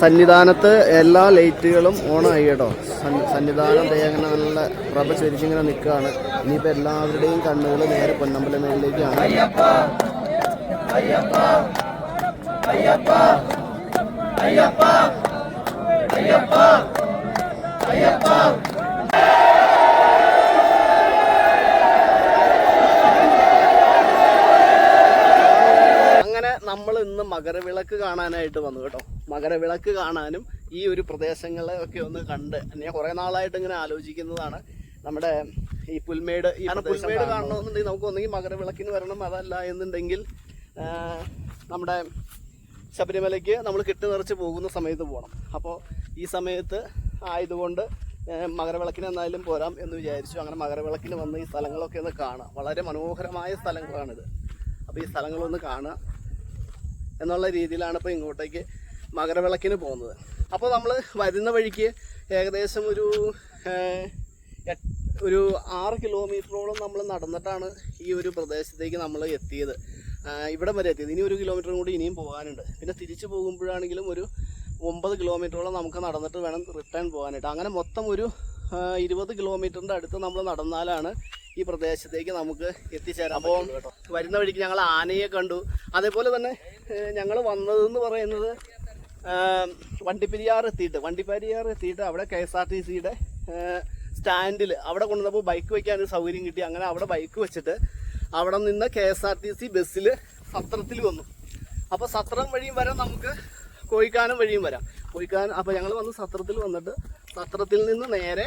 സന്നിധാനത്ത് എല്ലാ ലൈറ്റുകളും ഓണായി കേട്ടോ. സന്നിധാനം അങ്ങനെ നല്ല പ്രഭ ചൊരിച്ചിങ്ങനെ നിൽക്കുകയാണ് ഇനിയിപ്പോൾ എല്ലാവരുടെയും കണ്ണുകൾ നേരെ പൊന്നമ്പല മേളിലേക്കാണ് അങ്ങനെ നമ്മൾ ഇന്ന് മകരവിളക്ക് കാണാനായിട്ട് വന്നു കേട്ടോ. മകരവിളക്ക് കാണാനും ഈ ഒരു പ്രദേശങ്ങളെ ഒക്കെ ഒന്ന് കണ്ട് ഞാൻ കുറെ നാളായിട്ട് ഇങ്ങനെ ആലോചിക്കുന്നതാണ്. നമ്മുടെ ഈ പുൽമേട് ഈ പുൽമേട് കാണണമെന്നുണ്ടെങ്കിൽ നമുക്ക് ഒന്നെങ്കിൽ മകരവിളക്കിന് വരണം അതല്ല എന്നുണ്ടെങ്കിൽ നമ്മുടെ ശബരിമലയ്ക്ക് നമ്മൾ കിട്ടു നിറച്ച് പോകുന്ന സമയത്ത് പോകണം. അപ്പോൾ ഈ സമയത്ത് ആയതുകൊണ്ട് മകരവിളക്കിന് എന്നാലും പോരാം എന്ന് വിചാരിച്ചു. അങ്ങനെ മകരവിളക്കിന് വന്ന് ഈ സ്ഥലങ്ങളൊക്കെ ഒന്ന് കാണാം. വളരെ മനോഹരമായ സ്ഥലങ്ങളാണിത്. അപ്പോൾ ഈ സ്ഥലങ്ങളൊന്ന് കാണുക എന്നുള്ള രീതിയിലാണ് ഇപ്പോൾ ഇങ്ങോട്ടേക്ക് മകരവിളക്കിന് പോകുന്നത്. അപ്പോൾ നമ്മൾ വരുന്ന വഴിക്ക് ഏകദേശം ഒരു ഒരു ആറ് കിലോമീറ്ററോളം നമ്മൾ നടന്നിട്ടാണ് ഈ ഒരു പ്രദേശത്തേക്ക് നമ്മൾ എത്തിയത്. ഇവിടം വരെ എത്തിയത്. ഇനി ഒരു കിലോമീറ്ററും കൂടി ഇനിയും പോകാനുണ്ട്. പിന്നെ തിരിച്ചു പോകുമ്പോഴാണെങ്കിലും ഒരു ഒമ്പത് കിലോമീറ്ററോളം നമുക്ക് നടന്നിട്ട് വേണം റിട്ടേൺ പോകാനായിട്ട്. അങ്ങനെ മൊത്തം ഒരു ഇരുപത് കിലോമീറ്ററിന്റെ അടുത്ത് നമ്മൾ നടന്നാലാണ് ഈ പ്രദേശത്തേക്ക് നമുക്ക് എത്തിച്ചേരാം അപ്പോൾ വരുന്ന വഴിക്ക് ഞങ്ങൾ ആനയെ കണ്ടു. അതേപോലെ തന്നെ ഞങ്ങൾ വന്നതെന്ന് പറയുന്നത് വണ്ടിപ്പെരിയാർ എത്തിയിട്ട് വണ്ടിപ്പെരിയാർ എത്തിയിട്ട് അവിടെ കെ എസ് ആർ ടി സിയുടെ സ്റ്റാൻഡിൽ അവിടെ കൊണ്ടുവന്നപ്പോൾ ബൈക്ക് വയ്ക്കാൻ ഒരു സൗകര്യം കിട്ടി. അങ്ങനെ അവിടെ ബൈക്ക് വെച്ചിട്ട് അവിടെ നിന്ന് K S R T C ബസ്സിൽ സത്രത്തിൽ വന്നു. അപ്പോൾ സത്രം വഴിയും വരാം നമുക്ക് കോഴിക്കാനം വഴിയും വരാം. കോഴിക്കാനം അപ്പോൾ ഞങ്ങൾ വന്ന് സത്രത്തിൽ വന്നിട്ട് സത്രത്തിൽ നിന്ന് നേരെ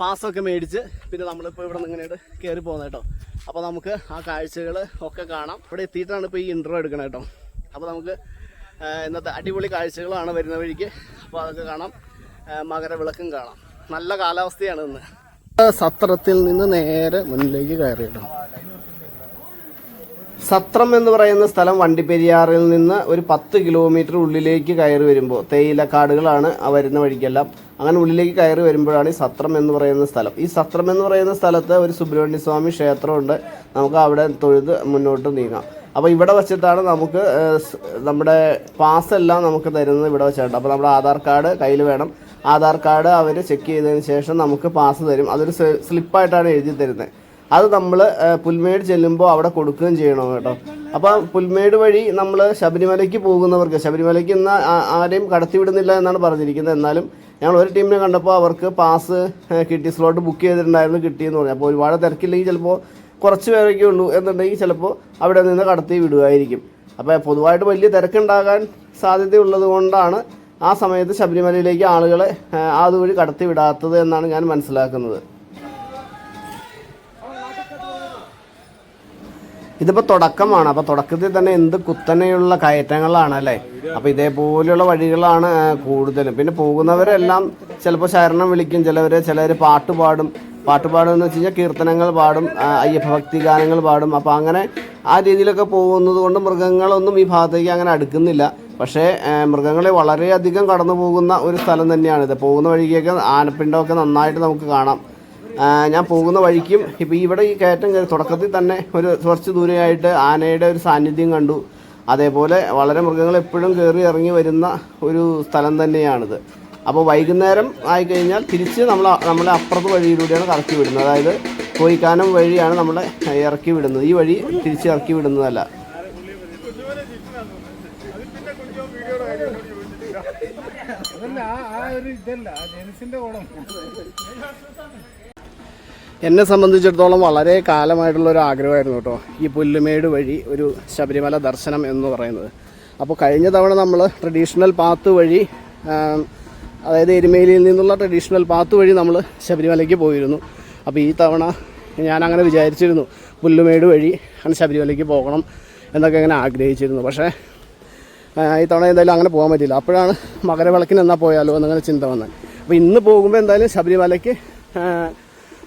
പാസ്സൊക്കെ മേടിച്ച് പിന്നെ നമ്മളിപ്പോൾ ഇവിടെ നിന്ന് ഇങ്ങനെയായിട്ട് കയറി പോകുന്നത് കേട്ടോ. അപ്പോൾ നമുക്ക് ആ കാഴ്ചകൾ ഒക്കെ കാണാം. ഇവിടെ എത്തിയിട്ടാണ് ഇപ്പോൾ ഈ ഇൻട്രോ എടുക്കണേട്ടോ അപ്പോൾ നമുക്ക് ഇന്നത്തെ അടിപൊളി കാഴ്ചകളാണ് വരുന്ന വഴിക്ക്. അപ്പോൾ അതൊക്കെ കാണാം. മകരവിളക്കും കാണാം. നല്ല കാലാവസ്ഥയാണ് ഇന്ന്. സത്രത്തിൽ നിന്ന് നേരെ മുന്നിലേക്ക് കയറി കേട്ടോ സത്രം എന്ന് പറയുന്ന സ്ഥലം വണ്ടിപ്പെരിയാറിൽ നിന്ന് ഒരു പത്ത് കിലോമീറ്റർ ഉള്ളിലേക്ക് കയറി വരുമ്പോൾ തേയിലക്കാടുകളാണ് വരുന്ന വഴിക്കെല്ലാം. അങ്ങനെ ഉള്ളിലേക്ക് കയറി വരുമ്പോഴാണ് ഈ സത്രം എന്ന് പറയുന്ന സ്ഥലം. ഈ സത്രം എന്ന് പറയുന്ന സ്ഥലത്ത് ഒരു സുബ്രഹ്മണ്യ സ്വാമി ക്ഷേത്രമുണ്ട്. നമുക്ക് അവിടെ തൊഴുത് മുന്നോട്ട് നീങ്ങാം. അപ്പോൾ ഇവിടെ വെച്ചിട്ടാണ് നമുക്ക് നമ്മുടെ പാസ് എല്ലാം നമുക്ക് തരുന്നത് ഇവിടെ വെച്ചിട്ട് അപ്പോൾ നമ്മുടെ ആധാർ കാർഡ് കയ്യിൽ വേണം. ആധാർ കാർഡ് അവർ ചെക്ക് ചെയ്തതിന് ശേഷം നമുക്ക് പാസ് തരും. അതൊരു സ്ലിപ്പായിട്ടാണ് എഴുതി തരുന്നത്. അത് നമ്മൾ പുൽമേട് ചെല്ലുമ്പോൾ അവിടെ കൊടുക്കുകയും ചെയ്യണം കേട്ടോ. അപ്പോൾ പുൽമേട് വഴി നമ്മൾ ശബരിമലയ്ക്ക് പോകുന്നവർക്ക് ശബരിമലയ്ക്ക് ഇന്ന് ആരെയും കടത്തിവിടുന്നില്ല എന്നാണ് പറഞ്ഞിരിക്കുന്നത്. എന്നാലും ഞങ്ങൾ ഒരു ടീമിനെ കണ്ടപ്പോൾ അവർക്ക് പാസ് കിട്ടി സ്ലോട്ട് ബുക്ക് ചെയ്തിട്ടുണ്ടായിരുന്നു കിട്ടിയെന്ന് പറഞ്ഞു. അപ്പോൾ ഒരുപാട് തിരക്കില്ലെങ്കിൽ ചിലപ്പോൾ കുറച്ച് പേരൊക്കെ ഉള്ളൂ എന്നുണ്ടെങ്കിൽ ചിലപ്പോൾ അവിടെ നിന്ന് കടത്തി വിടുമായിരിക്കും അപ്പോൾ പൊതുവായിട്ട് വലിയ തിരക്കുണ്ടാകാൻ സാധ്യതയുള്ളത് കൊണ്ടാണ് ആ സമയത്ത് ശബരിമലയിലേക്ക് ആളുകളെ അതുവഴി കടത്തി വിടാത്തത് എന്നാണ് ഞാൻ മനസ്സിലാക്കുന്നത്. ഇതിപ്പോൾ തുടക്കമാണ്. അപ്പോൾ തുടക്കത്തിൽ തന്നെ എന്ത് കുത്തനെയുള്ള കയറ്റങ്ങളാണ് അല്ലേ? അപ്പോൾ ഇതേപോലെയുള്ള വഴികളാണ് കൂടുതലും. പിന്നെ പോകുന്നവരെല്ലാം ചിലപ്പോൾ ശരണം വിളിക്കും. ചിലവരെ ചിലർ പാട്ട് പാടും. പാട്ട് പാടും എന്ന് വെച്ച് കഴിഞ്ഞാൽ കീർത്തനങ്ങൾ പാടും അയ്യഭക്തി ഗാനങ്ങൾ പാടും. അപ്പോൾ അങ്ങനെ ആ രീതിയിലൊക്കെ പോകുന്നത് കൊണ്ട് മൃഗങ്ങളൊന്നും ഈ ഭാഗത്തേക്ക് അങ്ങനെ അടുക്കുന്നില്ല. പക്ഷേ മൃഗങ്ങളെ വളരെയധികം കടന്നു പോകുന്ന ഒരു സ്ഥലം തന്നെയാണിത് പോകുന്ന വഴിക്കൊക്കെ ആനപ്പിണ്ടമൊക്കെ നന്നായിട്ട് നമുക്ക് കാണാം. ഞാൻ പോകുന്ന വഴിക്കും ഇപ്പോൾ ഇവിടെ ഈ കയറ്റം കയറി തുടക്കത്തിൽ തന്നെ ഒരു കുറച്ച് ദൂരെയായിട്ട് ആനയുടെ ഒരു സാന്നിധ്യം കണ്ടു. അതേപോലെ വളരെ മൃഗങ്ങൾ എപ്പോഴും കയറി ഇറങ്ങി വരുന്ന ഒരു സ്ഥലം തന്നെയാണിത്. അപ്പോൾ വൈകുന്നേരം ആയിക്കഴിഞ്ഞാൽ തിരിച്ച് നമ്മൾ നമ്മളെ അപ്പുറത്ത് വഴിയിലൂടെയാണ് കറക്കി വിടുന്നത്. അതായത് കോയിക്കാനം വഴിയാണ് നമ്മളെ ഇറക്കി വിടുന്നത്. ഈ വഴി തിരിച്ച് ഇറക്കി വിടുന്നതല്ല. എന്നെ സംബന്ധിച്ചിടത്തോളം വളരെ കാലമായിട്ടുള്ള ഒരു ആഗ്രഹമായിരുന്നു കേട്ടോ. ഈ പുല്ലുമേട് വഴി ഒരു ശബരിമല ദർശനം എന്ന് പറയുന്നത്. അപ്പോൾ കഴിഞ്ഞ തവണ നമ്മൾ ട്രഡീഷണൽ പാത്ത് വഴി അതായത് എരുമേലിയിൽ നിന്നുള്ള ട്രഡീഷണൽ പാത്ത് വഴി നമ്മൾ ശബരിമലയ്ക്ക് പോയിരുന്നു. അപ്പോൾ ഈ തവണ ഞാൻ അങ്ങനെ വിചാരിച്ചിരുന്നു പുല്ലുമേട് വഴി ആണ് ശബരിമലയ്ക്ക് പോകണം എന്നൊക്കെ അങ്ങനെ ആഗ്രഹിച്ചിരുന്നു. പക്ഷേ ഈ തവണ എന്തായാലും അങ്ങനെ പോകാൻ പറ്റില്ല അപ്പോഴാണ് മകരവിളക്കിന് എന്നാൽ പോയാലോ എന്നങ്ങനെ ചിന്ത വന്നത്. അപ്പോൾ ഇന്ന് പോകുമ്പോൾ എന്തായാലും ശബരിമലയ്ക്ക്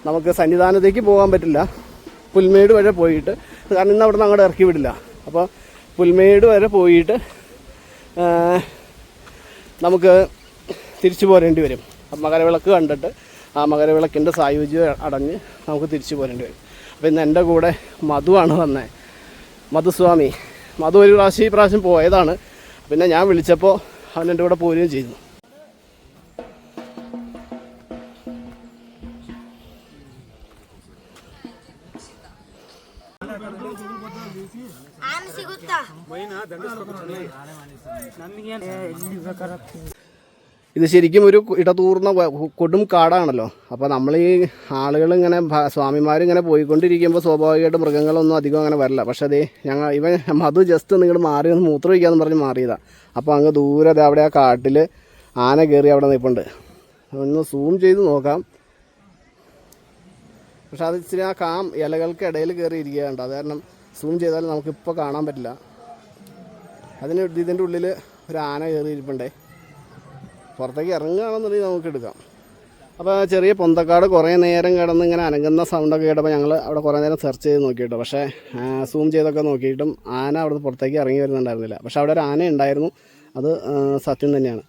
നമുക്ക് സന്നിധാനത്തേക്ക് പോകാൻ പറ്റില്ല. പുൽമേട് വരെ പോയിട്ട് കാരണം ഇന്ന് അവിടെ നിന്ന് അങ്ങോട്ട് ഇറക്കി വിടില്ല. അപ്പോൾ പുൽമേട് വരെ പോയിട്ട് നമുക്ക് തിരിച്ചു പോരേണ്ടി വരും അപ്പം മകരവിളക്ക് കണ്ടിട്ട് ആ മകരവിളക്കിൻ്റെ സായുജ്യം അടഞ്ഞ് നമുക്ക് തിരിച്ചു പോരേണ്ടി വരും അപ്പോൾ ഇന്ന് എൻ്റെ കൂടെ മധുവാണ് വന്നത് മധുസ്വാമി മധു ഒരു പ്രാവശ്യം ഈ പ്രാവശ്യം പോയതാണ് പിന്നെ ഞാൻ വിളിച്ചപ്പോൾ അവൻ എൻ്റെ കൂടെ പോരുകയും ചെയ്തു ಆನೆ ಸಿಗುತ್ತಾ ഇത് ശരിക്കും ഒരു ഇടതൂർന്ന കൊടും കാടാണല്ലോ. അപ്പോൾ നമ്മൾ ഈ ആളുകൾ ഇങ്ങനെ സ്വാമിമാർ ഇങ്ങനെ പോയിക്കൊണ്ടിരിക്കുമ്പോൾ സ്വാഭാവികമായിട്ട് മൃഗങ്ങളൊന്നും അധികം അങ്ങനെ വരില്ല. പക്ഷേ അതേ ഞങ്ങൾ ഇവൻ മധു ജസ്റ്റ് നിങ്ങൾ മാറി ഒന്ന് മൂത്രം ഒഴിക്കാമെന്ന് പറഞ്ഞ് മാറിയതാണ് അപ്പോൾ അങ്ങ് ദൂരെ അത് അവിടെ ആ കാട്ടിൽ ആന കയറി അവിടെ നിൽപ്പുണ്ട് ഒന്ന് സൂം ചെയ്ത് നോക്കാം. പക്ഷെ അത് ഇച്ചിരി ആ കാം ഇലകൾക്ക് ഇടയിൽ കയറി ഇരിക്കുകയുണ്ട് അത് കാരണം സൂം ചെയ്താൽ നമുക്കിപ്പോൾ കാണാൻ പറ്റില്ല. അതിന് ഇതിന്റെ ഉള്ളിൽ ഒരു ആന കയറി ഇരിപ്പുണ്ടേ. പുറത്തേക്ക് ഇറങ്ങുകയാണെന്നുണ്ടെങ്കിൽ നമുക്ക് എടുക്കാം. അപ്പോൾ ചെറിയ പൊന്തക്കാട് കുറേ നേരം കിടന്ന് ഇങ്ങനെ അനങ്ങുന്ന സൗണ്ടൊക്കെ കേട്ടപ്പോൾ ഞങ്ങൾ അവിടെ കുറേ നേരം സെർച്ച് ചെയ്ത് നോക്കിയിട്ട്. പക്ഷേ സൂം ചെയ്തൊക്കെ നോക്കിയിട്ടും ആന അവിടുന്ന് പുറത്തേക്ക് ഇറങ്ങി വരുന്നുണ്ടായിരുന്നില്ല. പക്ഷേ അവിടെ ഒരു ആന ഉണ്ടായിരുന്നു. അത് സത്യം തന്നെയാണ്.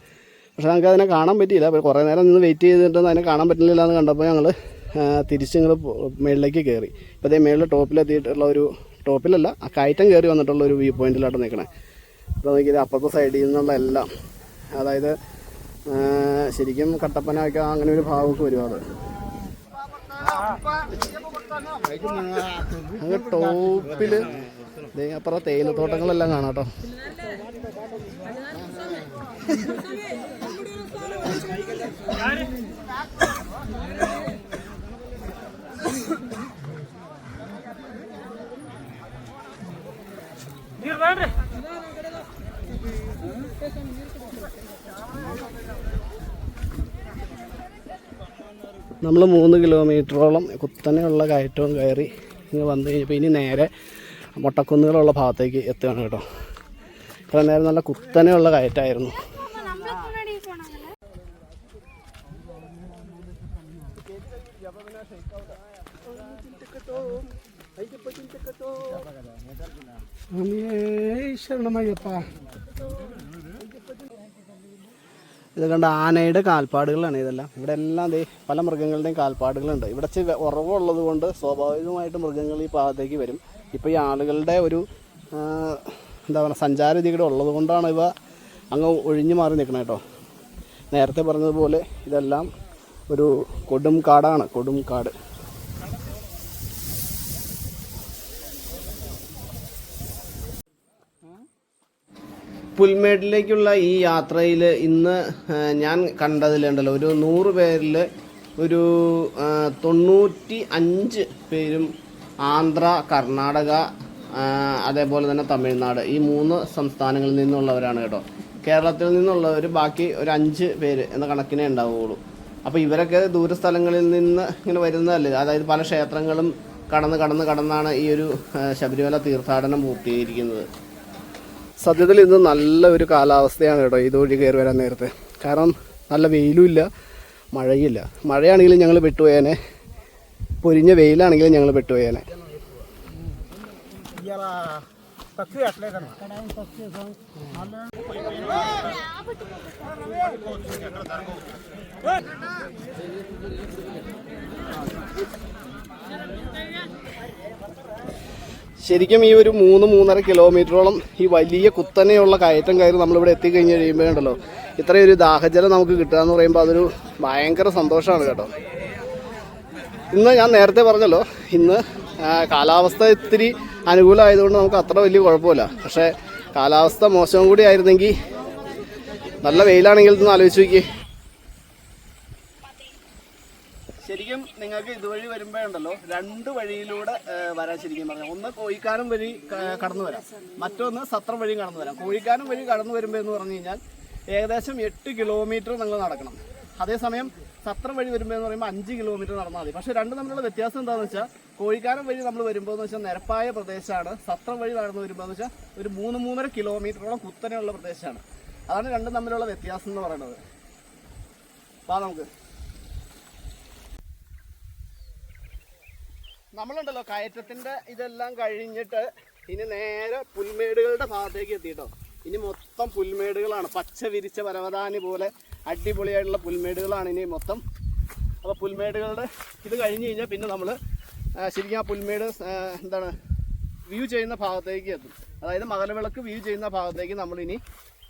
പക്ഷേ നമുക്ക് അതിനെ കാണാൻ പറ്റിയില്ല. അപ്പോൾ കുറേ നേരം നിന്ന് വെയിറ്റ് ചെയ്തിട്ടൊന്നും അതിനെ കാണാൻ പറ്റുന്നില്ല എന്ന് കണ്ടപ്പോൾ ഞങ്ങൾ തിരിച്ച് ഞങ്ങൾ മേളിലേക്ക് കയറി ഇപ്പോൾ അതേ മേളിൽ ടോപ്പിലെത്തിയിട്ടുള്ള ഒരു ടോപ്പിലല്ല ആ കയറ്റം കയറി വന്നിട്ടുള്ള ഒരു വ്യൂ പോയിന്റിലായിട്ട് നിൽക്കണേ അപ്പോൾ നോക്കിയത് അപ്പുറത്തെ സൈഡിൽ നിന്നുള്ള എല്ലാം. അതായത് ശരിക്കും കട്ടപ്പനയൊക്കെ അങ്ങനെ ഒരു ഭാവമൊക്കെ വരും അത്. അങ്ങ് ടോപ്പിൽ അപ്പുറം തേയിലത്തോട്ടങ്ങളെല്ലാം കാണാം കേട്ടോ. നമ്മൾ മൂന്ന് കിലോമീറ്ററോളം കുത്തനെയുള്ള കയറ്റവും കയറി ഇങ്ങ് വന്നു കഴിഞ്ഞപ്പോൾ ഇനി നേരെ മുട്ടക്കുന്നുകളുള്ള ഭാഗത്തേക്ക് എത്തുകയാണ് കേട്ടോ. ഇത്ര നേരം നല്ല കുത്തനെയുള്ള കയറ്റായിരുന്നു. കയറ്റമായിരുന്നു ശരണമയ്യപ്പ. ഇത് കണ്ട ആനയുടെ കാൽപ്പാടുകളാണ് ഇതെല്ലാം. ഇവിടെ എല്ലാം ദേ പല മൃഗങ്ങളുടെയും കാൽപ്പാടുകളുണ്ട്. ഇവിടെ ഉറവുള്ളത് കൊണ്ട് സ്വാഭാവികമായിട്ട് മൃഗങ്ങൾ ഈ ഭാഗത്തേക്ക് വരും. ഇപ്പോൾ ഈ ആളുകളുടെ ഒരു എന്താ പറയുക സഞ്ചാര രീതിയുടെ ഉള്ളത് കൊണ്ടാണ് ഇവ അങ്ങ് ഒഴിഞ്ഞു മാറി നിൽക്കണം കേട്ടോ. നേരത്തെ പറഞ്ഞതുപോലെ ഇതെല്ലാം ഒരു കൊടും കാടാണ് കൊടും കാട് പുൽമേട്ടിലേക്കുള്ള ഈ യാത്രയിൽ ഇന്ന് ഞാൻ കണ്ടതിലുണ്ടല്ലോ ഒരു നൂറ് പേരിൽ ഒരു തൊണ്ണൂറ്റി അഞ്ച് പേരും ആന്ധ്ര കർണാടക അതേപോലെ തന്നെ തമിഴ്നാട് ഈ മൂന്ന് സംസ്ഥാനങ്ങളിൽ നിന്നുള്ളവരാണ് കേട്ടോ. കേരളത്തിൽ നിന്നുള്ളവർ ബാക്കി ഒരു അഞ്ച് പേര് എന്ന കണക്കിനെ ഉണ്ടാവുകയുള്ളൂ അപ്പോൾ ഇവരൊക്കെ ദൂരസ്ഥലങ്ങളിൽ നിന്ന് ഇങ്ങനെ വരുന്നതല്ലേ? അതായത് പല ക്ഷേത്രങ്ങളും കടന്ന് കടന്ന് കടന്നാണ് ഈ ഒരു ശബരിമല തീർത്ഥാടനം പൂർത്തീകരിക്കുന്നത്. സത്യത്തിൽ ഇന്ന് നല്ല ഒരു കാലാവസ്ഥയാണ് കേട്ടോ ഇതുവഴി കയറി വരാൻ നേരത്തെ. കാരണം നല്ല വെയിലുമില്ല മഴയില്ല മഴയാണെങ്കിലും ഞങ്ങൾ പെട്ടുപോയേനെ. പൊരിഞ്ഞ വെയിലാണെങ്കിലും ഞങ്ങൾ പെട്ടുപോയേനെ. ശരിക്കും ഈ ഒരു മൂന്ന് മൂന്നര കിലോമീറ്ററോളം ഈ വലിയ കുത്തനെയുള്ള കയറ്റം കയറി നമ്മളിവിടെ എത്തിക്കഴിഞ്ഞ് കഴിയുമ്പോഴുണ്ടല്ലോ ഇത്രയും ഒരു ദാഹജലം നമുക്ക് കിട്ടുക എന്ന് പറയുമ്പോൾ അതൊരു ഭയങ്കര സന്തോഷമാണ് കേട്ടോ. ഇന്ന് ഞാൻ നേരത്തെ പറഞ്ഞല്ലോ ഇന്ന് കാലാവസ്ഥ ഇത്തിരി അനുകൂലമായതുകൊണ്ട് നമുക്ക് അത്ര വലിയ കുഴപ്പമില്ല. പക്ഷേ കാലാവസ്ഥ മോശം കൂടി ആയിരുന്നെങ്കിൽ നല്ല വെയിലാണെങ്കിൽ ഇതൊന്ന് ആലോചിച്ച് നോക്കിയേ. ശരിക്കും നിങ്ങൾക്ക് ഇതുവഴി വരുമ്പോഴുണ്ടല്ലോ രണ്ട് വഴിയിലൂടെ വരാൻ ശരിക്കും പറഞ്ഞാൽ ഒന്ന് കോഴിക്കാനം വഴി കടന്നു വരാം. മറ്റൊന്ന് സത്രം വഴി കടന്നു വരാം. കോഴിക്കാനം വഴി കടന്നു വരുമ്പോൾ എന്ന് പറഞ്ഞു കഴിഞ്ഞാൽ ഏകദേശം എട്ട് കിലോമീറ്റർ നിങ്ങൾ നടക്കണം. അതേസമയം സത്രം വഴി വരുമ്പോൾ എന്ന് പറയുമ്പോൾ അഞ്ച് കിലോമീറ്റർ നടന്നാൽ മതി. പക്ഷേ രണ്ട് തമ്മിലുള്ള വ്യത്യാസം എന്താണെന്ന് വെച്ചാൽ കോഴിക്കാനം വഴി നമ്മൾ വരുമ്പോൾ എന്ന് വെച്ചാൽ നിരപ്പായ പ്രദേശമാണ് സത്രം വഴി നടന്നു വരുമ്പോൾ എന്ന് വെച്ചാൽ ഒരു മൂന്ന് മൂന്നര കിലോമീറ്ററോളം കുത്തനെയുള്ള പ്രദേശമാണ് അതാണ് രണ്ടും തമ്മിലുള്ള വ്യത്യാസം എന്ന് പറയുന്നത്. അപ്പോൾ നമുക്ക്. നമ്മളുണ്ടല്ലോ കയറ്റത്തിന്റെ ഇതെല്ലാം കഴിഞ്ഞിട്ട് ഇനി നേരെ പുൽമേടുകളുടെ ഭാഗത്തേക്ക് എത്തിയിട്ടോ. ഇനി മൊത്തം പുൽമേടുകളാണ്. പച്ച വിരിച്ച പരവതാനി പോലെ അടിപൊളിയായിട്ടുള്ള പുൽമേടുകളാണ് ഇനി മൊത്തം. അപ്പോൾ പുൽമേടുകളുടെ ഇത് കഴിഞ്ഞ് കഴിഞ്ഞാൽ പിന്നെ നമ്മൾ ശരിക്കും ആ പുൽമേട് എന്താണ് വ്യൂ ചെയ്യുന്ന ഭാഗത്തേക്ക് എത്തും. അതായത് മകരവിളക്ക് വ്യൂ ചെയ്യുന്ന ഭാഗത്തേക്ക് നമ്മൾ ഇനി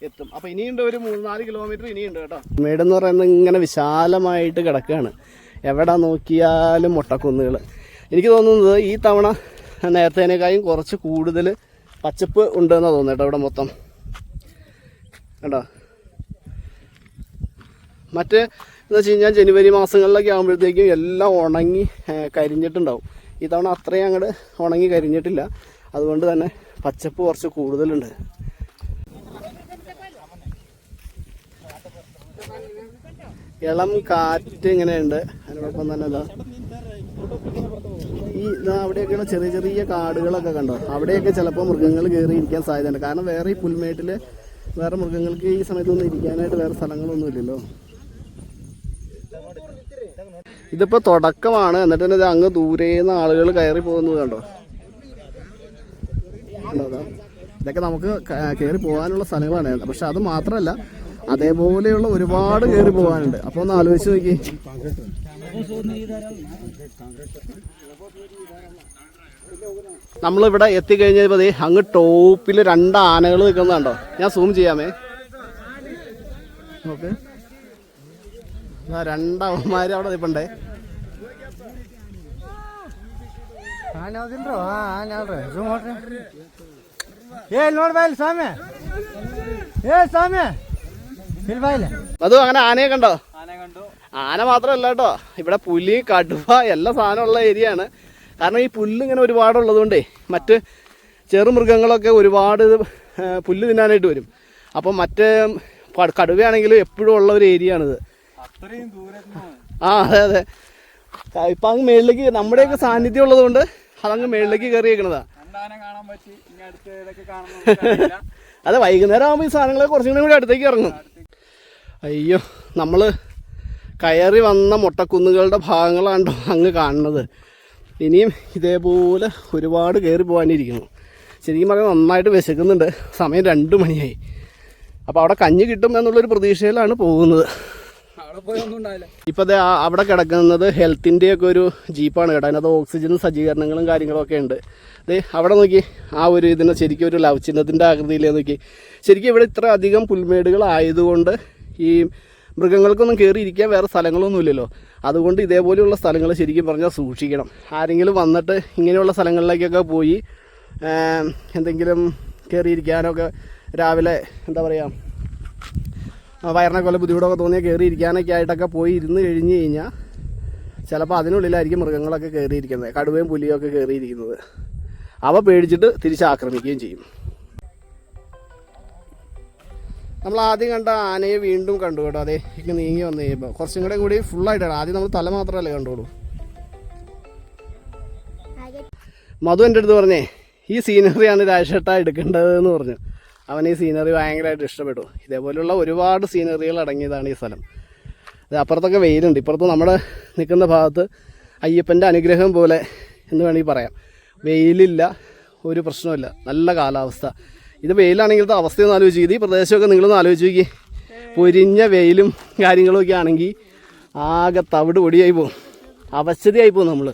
എത്തും. അപ്പോൾ ഇനിയുണ്ട് ഒരു മൂന്ന് നാല് കിലോമീറ്റർ ഇനിയുണ്ട് കേട്ടോ. മേടെന്ന് പറയുന്നത് ഇങ്ങനെ വിശാലമായിട്ട് കിടക്കുകയാണ് എവിടെ നോക്കിയാലും മുട്ടക്കുന്നുകൾ എനിക്ക് തോന്നുന്നത് ഈ തവണ നേരത്തേനേക്കായും കുറച്ച് കൂടുതൽ പച്ചപ്പ് ഉണ്ടെന്നാണ് തോന്നുന്നത് ഇവിടെ മൊത്തം. കേട്ടോ മറ്റേ എന്ന് വെച്ച് കഴിഞ്ഞാൽ ജനുവരി മാസങ്ങളിലൊക്കെ ആകുമ്പോഴത്തേക്കും എല്ലാം ഉണങ്ങി കരിഞ്ഞിട്ടുണ്ടാവും. ഈ തവണ അത്രയും അങ്ങോട്ട് ഉണങ്ങി കരിഞ്ഞിട്ടില്ല. അതുകൊണ്ട് തന്നെ പച്ചപ്പ് കുറച്ച് കൂടുതലുണ്ട്. ഇളം കാറ്റ് ഇങ്ങനെയുണ്ട്. അതിനോടൊപ്പം തന്നെ ഇതാ ഈ ഇതാ അവിടെയൊക്കെയുള്ള ചെറിയ ചെറിയ കാടുകളൊക്കെ കണ്ടോ? അവിടെയൊക്കെ ചിലപ്പോൾ മൃഗങ്ങൾ കയറി ഇരിക്കാൻ സാധ്യതയുണ്ട്. കാരണം വേറെ ഈ പുൽമേട്ടിൽ വേറെ മൃഗങ്ങൾക്ക് ഈ സമയത്തൊന്നും ഇരിക്കാനായിട്ട് വേറെ സ്ഥലങ്ങളൊന്നും ഇല്ലല്ലോ. ഇതിപ്പോ തുടക്കമാണ്. എന്നിട്ട് തന്നെ ഇത് അങ്ങ് ദൂരേന്ന് ആളുകൾ കയറി പോകുന്നത് കണ്ടോ? ഇതൊക്കെ നമുക്ക് കയറി പോകാനുള്ള സ്ഥലങ്ങളാണ്. പക്ഷെ അത് മാത്രമല്ല അതേപോലെയുള്ള ഒരുപാട് കയറി പോകാനുണ്ട്. അപ്പോൾ ഒന്ന് ആലോചിച്ച് നോക്കി. നമ്മളിവിടെ എത്തിക്കഴിഞ്ഞാൽ മതി അങ്ങ് ടോപ്പിൽ രണ്ട് ആനകൾ നിൽക്കുന്നതുണ്ടോ ഞാൻ സൂം ചെയ്യാമേ. ഓക്കെ രണ്ടവന്മാർ അവിടെ നിൽപ്പണ്ടേ. അതും അങ്ങനെ ആനയെ കണ്ടോ? കണ്ടു. ആന മാത്രമല്ല കേട്ടോ ഇവിടെ പുലി കടുവ എല്ലാ സാധനമുള്ള ഏരിയ ആണ്. കാരണം ഈ പുല്ല് ഇങ്ങനെ ഒരുപാടുള്ളത് കൊണ്ടേ മറ്റ് ചെറുമൃഗങ്ങളൊക്കെ ഒരുപാട് പുല്ല് തിന്നാനായിട്ട് വരും. അപ്പം മറ്റേ കടുവയാണെങ്കിലും കടുവയാണെങ്കിൽ എപ്പോഴും ഉള്ള ഒരു ഏരിയ ആണിത്. ആ അതെ അതെ. ഇപ്പം അങ്ങ് മേളിലേക്ക് നമ്മുടെയൊക്കെ സാന്നിധ്യം ഉള്ളതുകൊണ്ട് അതങ്ങ് മേളിലേക്ക് കയറിയേക്കണതാ. അതെ വൈകുന്നേരം ആകുമ്പോൾ ഈ സാധനങ്ങളെ കുറച്ചും കൂടി അടുത്തേക്ക് ഇറങ്ങും. അയ്യോ നമ്മൾ കയറി വന്ന മുട്ടക്കുന്നുകളുടെ ഭാഗങ്ങളാണ് അങ്ങ് കാണുന്നത്. ഇനിയും ഇതേപോലെ ഒരുപാട് കയറി പോകാനിരിക്കുന്നു. ശരിക്കും പറഞ്ഞാൽ നന്നായിട്ട് വിശക്കുന്നുണ്ട്. സമയം രണ്ട് മണിയായി. അപ്പോൾ അവിടെ കഞ്ഞി കിട്ടും എന്നുള്ളൊരു പ്രതീക്ഷയിലാണ് പോകുന്നത്. ഇപ്പോൾ അവിടെ കിടക്കുന്നത് ഹെൽത്തിന്റെ ഒക്കെ ഒരു ജീപ്പാണ് കേട്ടോ. അതിനകത്ത് ഓക്സിജൻ സജ്ജീകരണങ്ങളും കാര്യങ്ങളൊക്കെ ഉണ്ട്. ദേ അവിടെ നോക്കി ആ ഒരു ഇതിനെ ശരിക്കും ഒരു ലവ് ചിഹ്നത്തിന്റെ ആകൃതിയിലേ നോക്കി. ശരിക്കും ഇവിടെ ഇത്ര അധികം പുൽമേടുകളായതുകൊണ്ട് ഈ മൃഗങ്ങൾക്കൊന്നും കയറിയിരിക്കാൻ വേറെ സ്ഥലങ്ങളൊന്നും ഇല്ലല്ലോ അതുകൊണ്ട് ഇതേപോലെയുള്ള സ്ഥലങ്ങൾ ശരിക്കും പറഞ്ഞാൽ സൂക്ഷിക്കണം. ആരെങ്കിലും വന്നിട്ട് ഇങ്ങനെയുള്ള സ്ഥലങ്ങളിലേക്കൊക്കെ പോയി എന്തെങ്കിലും കയറിയിരിക്കാനൊക്കെ രാവിലെ എന്താ പറയുക വയറിനൊക്കെ വല്ല ബുദ്ധിമുട്ടൊക്കെ തോന്നിയാൽ കയറിയിരിക്കാനൊക്കെ ആയിട്ടൊക്കെ പോയി ഇരുന്ന് കഴിഞ്ഞ് കഴിഞ്ഞാൽ ചിലപ്പോൾ അതിനുള്ളിലായിരിക്കും മൃഗങ്ങളൊക്കെ കയറിയിരിക്കുന്നത് കടുവയും പുലിയൊക്കെ കയറിയിരിക്കുന്നത് അവ പേടിച്ചിട്ട് തിരിച്ചാക്രമിക്കുകയും ചെയ്യും. നമ്മൾ ആദ്യം കണ്ട ആനയെ വീണ്ടും കണ്ടു കേട്ടോ. അതെ ഇങ്ങനെ നീങ്ങി വന്നു കഴിയുമ്പോൾ കുറച്ചും കൂടെ കൂടി ഫുള്ളായിട്ടാണ് ആദ്യം നമ്മൾ തല മാത്രമല്ലേ കണ്ടോളൂ മധു എന്റെ അടുത്ത് പറഞ്ഞേ ഈ സീനറിയാണ് രാജേട്ട എടുക്കേണ്ടതെന്ന് പറഞ്ഞു. അവൻ ഈ സീനറി ഭയങ്കരമായിട്ട് ഇഷ്ടപ്പെട്ടു. ഇതേപോലെയുള്ള ഒരുപാട് സീനറികൾ അടങ്ങിയതാണ് ഈ സ്ഥലം. അത് അപ്പുറത്തൊക്കെ വെയിലുണ്ട്. ഇപ്പുറത്ത് നമ്മുടെ നിൽക്കുന്ന ഭാഗത്ത് അയ്യപ്പന്റെ അനുഗ്രഹം പോലെ എന്ന് വേണമെങ്കിൽ പറയാം. വെയിലില്ല ഒരു പ്രശ്നമില്ല നല്ല കാലാവസ്ഥ. ഇത് വെയിലാണെങ്കിലത്തെ അവസ്ഥയൊന്ന് ആലോചിച്ച് ഇത് ഈ പ്രദേശമൊക്കെ നിങ്ങളൊന്ന് ആലോചിച്ച് നോക്കി പൊരിഞ്ഞ വെയിലും കാര്യങ്ങളൊക്കെ ആണെങ്കിൽ ആകെ തവിട് പൊടിയായി പോകും. അവശതയായി പോകും നമ്മൾ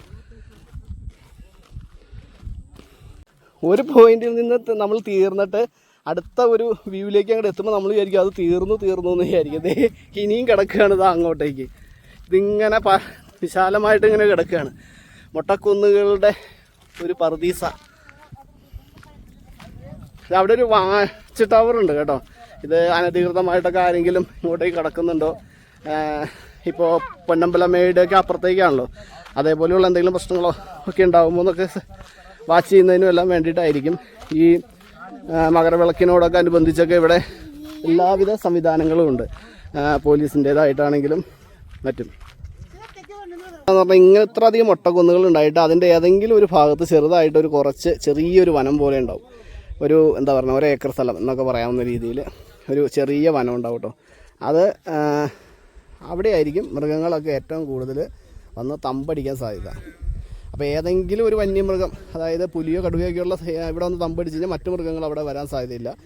ഒരു പോയിന്റിൽ നിന്ന് നമ്മൾ തീർന്നിട്ട് അടുത്ത ഒരു വ്യൂവിലേക്ക് അങ്ങോട്ട് എത്തുമ്പോൾ നമ്മൾ വിചാരിക്കും അത് തീർന്നു തീർന്നു എന്ന് വിചാരിക്കും. ഇനിയും കിടക്കുകയാണ് ഇത് അങ്ങോട്ടേക്ക്. ഇതിങ്ങനെ വിശാലമായിട്ട് ഇങ്ങനെ കിടക്കുകയാണ്. മുട്ടക്കുന്നുകളുടെ ഒരു പർദീസ. അവിടെ ഒരു വാച്ച് ടവർ ഉണ്ട് കേട്ടോ. ഇത് അനധികൃതമായിട്ടൊക്കെ ആരെങ്കിലും ഇങ്ങോട്ടേക്ക് കിടക്കുന്നുണ്ടോ? ഇപ്പോൾ പൊന്നമ്പലമേടൊക്കെ അപ്പുറത്തേക്കാണല്ലോ. അതേപോലെയുള്ള എന്തെങ്കിലും പ്രശ്നങ്ങളോ ഒക്കെ ഉണ്ടാകുമ്പോൾ എന്നൊക്കെ വാച്ച് ചെയ്യുന്നതിനും എല്ലാം വേണ്ടിയിട്ടായിരിക്കും ഈ മകരവിളക്കിനോടൊക്കെ അനുബന്ധിച്ചൊക്കെ ഇവിടെ എല്ലാവിധ സംവിധാനങ്ങളും ഉണ്ട്. പോലീസിന്റേതായിട്ടാണെങ്കിലും മറ്റും. എന്ന് പറഞ്ഞാൽ ഇങ്ങനെ ഇത്ര അധികം മുട്ടക്കുന്നുകൾ ഉണ്ടായിട്ട് അതിന്റെ ഏതെങ്കിലും ഒരു ഭാഗത്ത് ചെറുതായിട്ട് ഒരു കുറച്ച് ചെറിയൊരു വനം പോലെ ഉണ്ടാവും. ഒരു എന്താ പറയുക ഒരു ഏക്കർ സ്ഥലം എന്നൊക്കെ പറയാവുന്ന രീതിയിൽ ഒരു ചെറിയ വനം ഉണ്ടാവും കേട്ടോ. അത് അവിടെയായിരിക്കും മൃഗങ്ങളൊക്കെ ഏറ്റവും കൂടുതൽ വന്ന് തമ്പടിക്കാൻ സാധ്യത. അപ്പോൾ ഏതെങ്കിലും ഒരു വന്യമൃഗം അതായത് പുലിയോ കടുവയോ ഒക്കെയുള്ള സ- ഇവിടെ വന്ന് തമ്പടിച്ച് കഴിഞ്ഞാൽ മറ്റു മൃഗങ്ങൾ അവിടെ വരാൻ സാധ്യതയില്ല.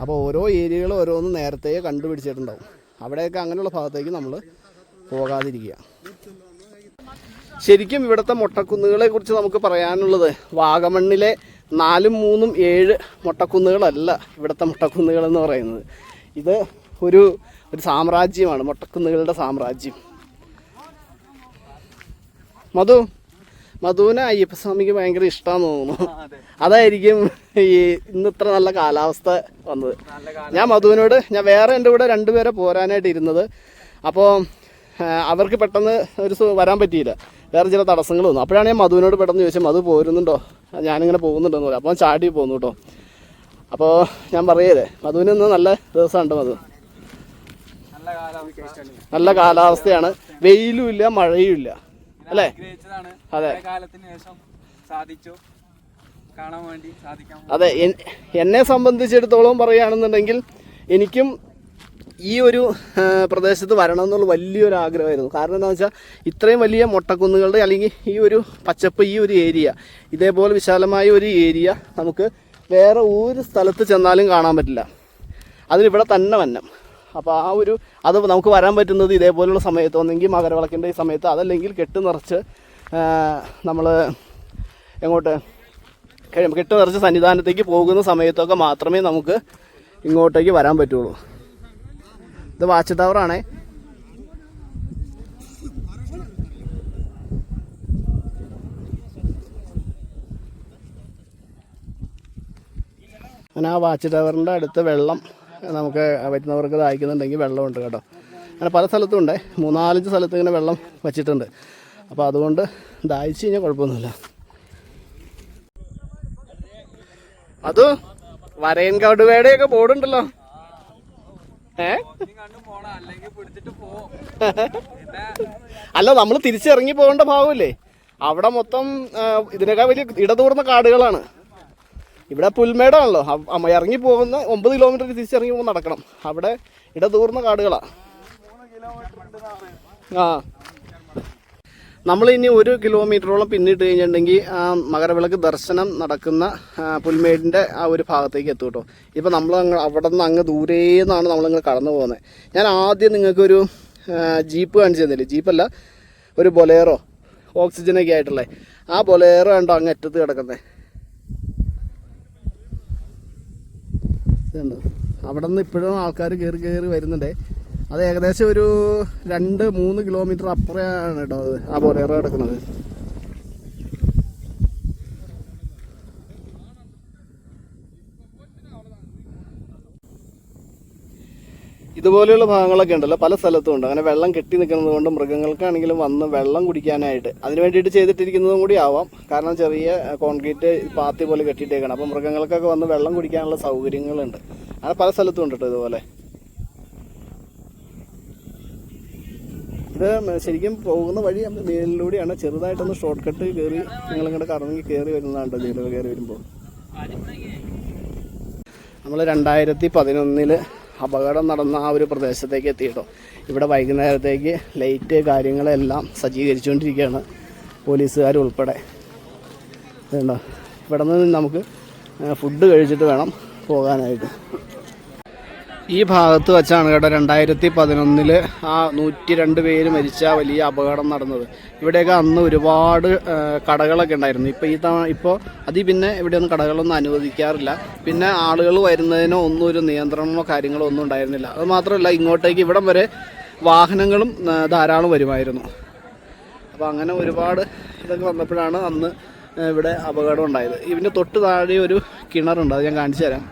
അപ്പോൾ ഓരോ ഏരിയകളും ഓരോന്നും നേരത്തെ കണ്ടുപിടിച്ചിട്ടുണ്ടാവും. അവിടെയൊക്കെ അങ്ങനെയുള്ള ഭാഗത്തേക്ക് നമ്മൾ പോകാതിരിക്കുക. ശരിക്കും ഇവിടുത്തെ മുട്ടക്കുന്നുകളെ കുറിച്ച് നമുക്ക് പറയാനുള്ളത് വാഗമണ്ണിലെ നാലും മൂന്നും ഏഴ് മുട്ടക്കുന്നുകളല്ല ഇവിടുത്തെ മുട്ടക്കുന്നുകൾ എന്ന് പറയുന്നത്. ഇത് ഒരു ഒരു സാമ്രാജ്യമാണ് മുട്ടക്കുന്നുകളുടെ സാമ്രാജ്യം. മധു മധുവിനെ അയ്യപ്പസ്വാമിക്ക് ഭയങ്കര ഇഷ്ടമാണെന്ന് തോന്നുന്നു. അതായിരിക്കും ഈ ഇന്ന് ഇത്ര നല്ല കാലാവസ്ഥ വന്നത്. ഞാൻ മധുവിനോട് ഞാൻ വേറെ എന്റെ കൂടെ രണ്ടുപേരെ പോരാനായിട്ട് ഇരുന്നത് അപ്പോൾ അവർക്ക് പെട്ടെന്ന് ഒരു വരാൻ പറ്റിയില്ല. വേറെ ചില തടസ്സങ്ങൾ വന്നു. അപ്പോഴാണ് ഞാൻ മധുവിനോട് പെട്ടെന്ന് ചോദിച്ചത് മധു പോരുന്നുണ്ടോ? ഞാനിങ്ങനെ പോകുന്നുണ്ടെന്ന് അപ്പോൾ അവൻ ചാടി പോന്നു കേട്ടോ അപ്പോൾ ഞാൻ പറയല്ലേ മധുവിന് ഇന്ന് നല്ല ദിവസമുണ്ട് മധു. നല്ല കാലാവസ്ഥ നല്ല കാലാവസ്ഥയാണ്. വെയിലും ഇല്ല മഴയും ഇല്ല. അല്ലേ? അതെ. സാധിച്ചു. കാണാൻ വേണ്ടി അതെ എന്നെ സംബന്ധിച്ചിടത്തോളം പറയുകയാണെന്നുണ്ടെങ്കിൽ എനിക്കും ഈ ഒരു പ്രദേശത്ത് വരണം എന്നുള്ള വലിയൊരു ആഗ്രഹമായിരുന്നു കാരണം എന്താണെന്ന് വെച്ചാൽ ഇത്രയും വലിയ മൊട്ടക്കുന്നുകളുടെ അല്ലെങ്കിൽ ഈ ഒരു പച്ചപ്പ് ഈ ഒരു ഏരിയ ഇതേപോലെ വിശാലമായ ഒരു ഏരിയ നമുക്ക് വേറെ ഒരു സ്ഥലത്ത് ചെന്നാലും കാണാൻ പറ്റില്ല. അതിനിവിടെ തന്നെ വന്നം. അപ്പോൾ ആ ഒരു അത് നമുക്ക് വരാൻ പറ്റുന്നത് ഇതേപോലുള്ള സമയത്ത് ഒന്നെങ്കിൽ മകരവിളക്കിന്റെ ഈ സമയത്ത് അതല്ലെങ്കിൽ കെട്ട് നിറച്ച് നമ്മൾ എങ്ങോട്ട് കെട്ട് നിറച്ച് സന്നിധാനത്തേക്ക് പോകുന്ന സമയത്തൊക്കെ മാത്രമേ നമുക്ക് ഇങ്ങോട്ടേക്ക് വരാൻ പറ്റുള്ളൂ. ഇത് വാച്ച് ടവറാണേ അങ്ങനെ ആ വാച്ച് ടവറിന്റെ അടുത്ത് വെള്ളം നമുക്ക് പറ്റുന്നവർക്ക് ദാഹിക്കുന്നുണ്ടെങ്കിൽ വെള്ളമുണ്ട് കേട്ടോ. അങ്ങനെ പല സ്ഥലത്തും ഉണ്ട്. മൂന്നാലഞ്ച് സ്ഥലത്ത് ഇങ്ങനെ വെള്ളം വച്ചിട്ടുണ്ട്. അപ്പോൾ അതുകൊണ്ട് ദാഹിച്ച് കഴിഞ്ഞാൽ കുഴപ്പമൊന്നുമില്ല. അത് വരയൻ കടുവയുടെയൊക്കെ ബോർഡുണ്ടല്ലോ ഏ കണ്ടു പോണം അല്ലെങ്കിൽ പിടിച്ചിട്ട് പോവും പിന്നെ അല്ല നമ്മൾ തിരിച്ചിറങ്ങി പോകേണ്ട ഭാവമില്ലേ അവിടെ മൊത്തം ഇതിനേക്കാൾ വലിയ ഇടതൂർന്ന കാടുകളാണ്. ഇവിടെ പുൽമേടാണല്ലോ. ഇറങ്ങി പോകുന്ന ഒമ്പത് കിലോമീറ്റർ തിരിച്ചിറങ്ങി പോകുന്ന നടക്കണം. അവിടെ ഇടതൂർന്ന കാടുകളാണ് ആ. നമ്മൾ ഇനി ഒരു കിലോമീറ്ററോളം പിന്നിട്ട് കഴിഞ്ഞിട്ടുണ്ടെങ്കിൽ മകരവിളക്ക് ദർശനം നടക്കുന്ന പുൽമേടിന്റെ ആ ഒരു ഭാഗത്തേക്ക് എത്തും കേട്ടോ. ഇപ്പം നമ്മൾ അങ്ങ് അവിടെ നിന്ന് അങ്ങ് ദൂരേ നിന്നാണ് നമ്മളിങ്ങനെ കടന്നു പോകുന്നത്. ഞാൻ ആദ്യം നിങ്ങൾക്കൊരു ജീപ്പ് കാണിച്ചു തന്നില്ലേ? ജീപ്പല്ല ഒരു ബൊലേറോ ഓക്സിജനൊക്കെ ആയിട്ടുള്ളത് ആ ബൊലേറോ കണ്ടോ അങ്ങ് അറ്റത്ത് കിടക്കുന്നത്? അവിടെ നിന്ന് ഇപ്പോഴും ആൾക്കാർ കയറി കയറി വരുന്നുണ്ട്. അത് ഏകദേശം ഒരു രണ്ട് മൂന്ന് കിലോമീറ്റർ അപ്പുറയാണ് കേട്ടോ അത്. ആ ബൊലേറോ കിടക്കുന്നത്. ഇതുപോലെയുള്ള ഭാഗങ്ങളൊക്കെ ഉണ്ടല്ലോ പല സ്ഥലത്തും ഉണ്ട്. അങ്ങനെ വെള്ളം കെട്ടി നിൽക്കുന്നത് കൊണ്ട് മൃഗങ്ങൾക്കാണെങ്കിലും വന്ന് വെള്ളം കുടിക്കാനായിട്ട് അതിന് വേണ്ടിയിട്ട് ചെയ്തിട്ടിരിക്കുന്നതും കൂടി ആവാം. കാരണം ചെറിയ കോൺക്രീറ്റ് പാത്തി പോലെ കെട്ടിയിട്ടേക്കാണ്. അപ്പോൾ മൃഗങ്ങൾക്കൊക്കെ വന്ന് വെള്ളം കുടിക്കാനുള്ള സൗകര്യങ്ങളുണ്ട്. അങ്ങനെ പല സ്ഥലത്തും ഉണ്ട് കേട്ടോ ഇതുപോലെ. ഇത് ശരിക്കും പോകുന്ന വഴി മേലിലൂടെയാണ് ചെറുതായിട്ടൊന്ന് ഷോർട്ട് കട്ട് കയറി നിങ്ങളിങ്ങോട്ട് കറങ്ങി കയറി വരുന്നതാണ് ഇതിലൂടെ കയറി വരുമ്പോൾ. നമ്മൾ രണ്ടായിരത്തി പതിനൊന്നിൽ അപകടം നടന്ന ആ ഒരു പ്രദേശത്തേക്ക് എത്തിയിട്ടോ ഇവിടെ വൈകുന്നേരത്തേക്ക് ലൈറ്റ് കാര്യങ്ങളെല്ലാം സജ്ജീകരിച്ചുകൊണ്ടിരിക്കുകയാണ് പോലീസുകാർ ഉൾപ്പെടെ. ഇവിടെ നിന്ന് നമുക്ക് ഫുഡ് കഴിച്ചിട്ട് വേണം പോകാനായിട്ട്. ഈ ഭാഗത്ത് വെച്ചാണ് കേട്ടോ രണ്ടായിരത്തി പതിനൊന്നിൽ ആ നൂറ്റി രണ്ട് പേര് മരിച്ച വലിയ അപകടം നടന്നത്. ഇവിടെയൊക്കെ അന്ന് ഒരുപാട് കടകളൊക്കെ ഉണ്ടായിരുന്നു. ഇപ്പോൾ ഈ തവണ ഇപ്പോൾ അതിൽ പിന്നെ ഇവിടെയൊന്നും കടകളൊന്നും അനുവദിക്കാറില്ല. പിന്നെ ആളുകൾ വരുന്നതിനോ ഒന്നും ഒരു നിയന്ത്രണമോ കാര്യങ്ങളോ ഒന്നും ഉണ്ടായിരുന്നില്ല. അത് മാത്രമല്ല ഇങ്ങോട്ടേക്ക് ഇവിടം വരെ വാഹനങ്ങളും ധാരാളം വരുമായിരുന്നു. അപ്പോൾ അങ്ങനെ ഒരുപാട് ഇതൊക്കെ വന്നപ്പോഴാണ് അന്ന് ഇവിടെ അപകടം ഉണ്ടായത്. ഇതിന്റെ തൊട്ട് താഴെ ഒരു കിണറുണ്ട്. അത് ഞാൻ കാണിച്ചു തരാം.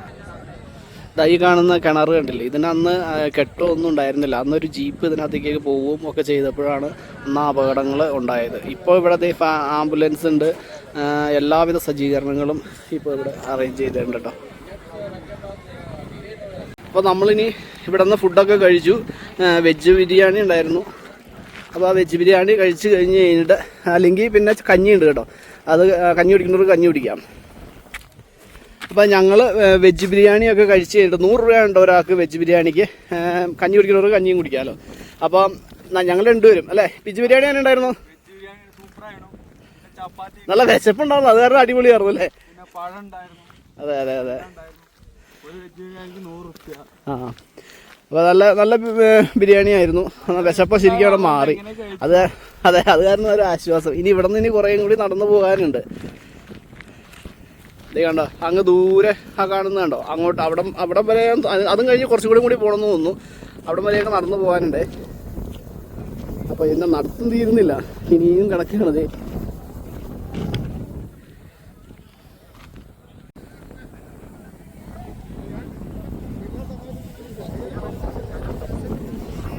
ഈ കാണുന്ന കിണർ കണ്ടില്ലേ? ഇതിന് അന്ന് കെട്ടോ ഒന്നും ഉണ്ടായിരുന്നില്ല. അന്നൊരു ജീപ്പ് ഇതിനകത്തേക്ക് പോവുകയും ഒക്കെ ചെയ്തപ്പോഴാണ് അന്ന് അപകടങ്ങൾ ഉണ്ടായത്. ഇപ്പോൾ ഇവിടെ ആംബുലൻസ് ഉണ്ട്. എല്ലാവിധ സജ്ജീകരണങ്ങളും ഇപ്പോൾ ഇവിടെ അറേഞ്ച് ചെയ്തിട്ടുണ്ട് കേട്ടോ. അപ്പോൾ നമ്മളിനി ഇവിടെ നിന്ന് ഫുഡൊക്കെ കഴിച്ചു. വെജ് ബിരിയാണി ഉണ്ടായിരുന്നു. അപ്പോൾ ആ വെജ് ബിരിയാണി കഴിച്ച് കഴിഞ്ഞ് കഴിഞ്ഞിട്ട് അല്ലെങ്കിൽ പിന്നെ കഞ്ഞിയുണ്ട് കേട്ടോ. അത് കഞ്ഞി കുടിക്കുന്നവർക്ക് കഞ്ഞി കുടിക്കാം. അപ്പോൾ ഞങ്ങൾ വെജ് ബിരിയാണിയൊക്കെ കഴിച്ച് കഴിഞ്ഞിട്ട് നൂറ് രൂപ ഉണ്ട് ഒരാൾക്ക് വെജ് ബിരിയാണിക്ക് കഞ്ഞി കുടിക്കുന്നവർക്ക് കഞ്ഞിയും കുടിക്കാമല്ലോ അപ്പം ഞങ്ങൾ രണ്ടുപേരും അല്ലേ? വെജ് ബിരിയാണി തന്നെ ഉണ്ടായിരുന്നു? നല്ല വിശപ്പുണ്ടായിരുന്നു. അത് കാരണം അടിപൊളിയായിരുന്നു അല്ലേ? അതെ അതെ അതെ. ആ. അപ്പോൾ നല്ല നല്ല ബിരിയാണി ആയിരുന്നു വിശപ്പ ശരിക്കും അവിടെ മാറി. അതെ അതെ അത് കാരണം ഒരു ആശ്വാസം. ഇനി ഇവിടെ നിന്ന് ഇനി കുറേയും കൂടി നടന്നു പോകാനുണ്ട്. ഇത് കണ്ടോ അങ്ങ് ദൂരെ ആ കാണുന്നത് കണ്ടോ? അങ്ങോട്ട് അവിടെ അവിടെ വരെ അത് അതും കഴിഞ്ഞ് കുറച്ചും കൂടി കൂടി പോകണമെന്ന് തോന്നുന്നു. അവിടെ വരെയൊക്കെ നടന്നു പോകാനുണ്ട്. അപ്പോൾ എന്നെ നടത്തും തീരുന്നില്ല. ഇനിയും കിടക്കണത്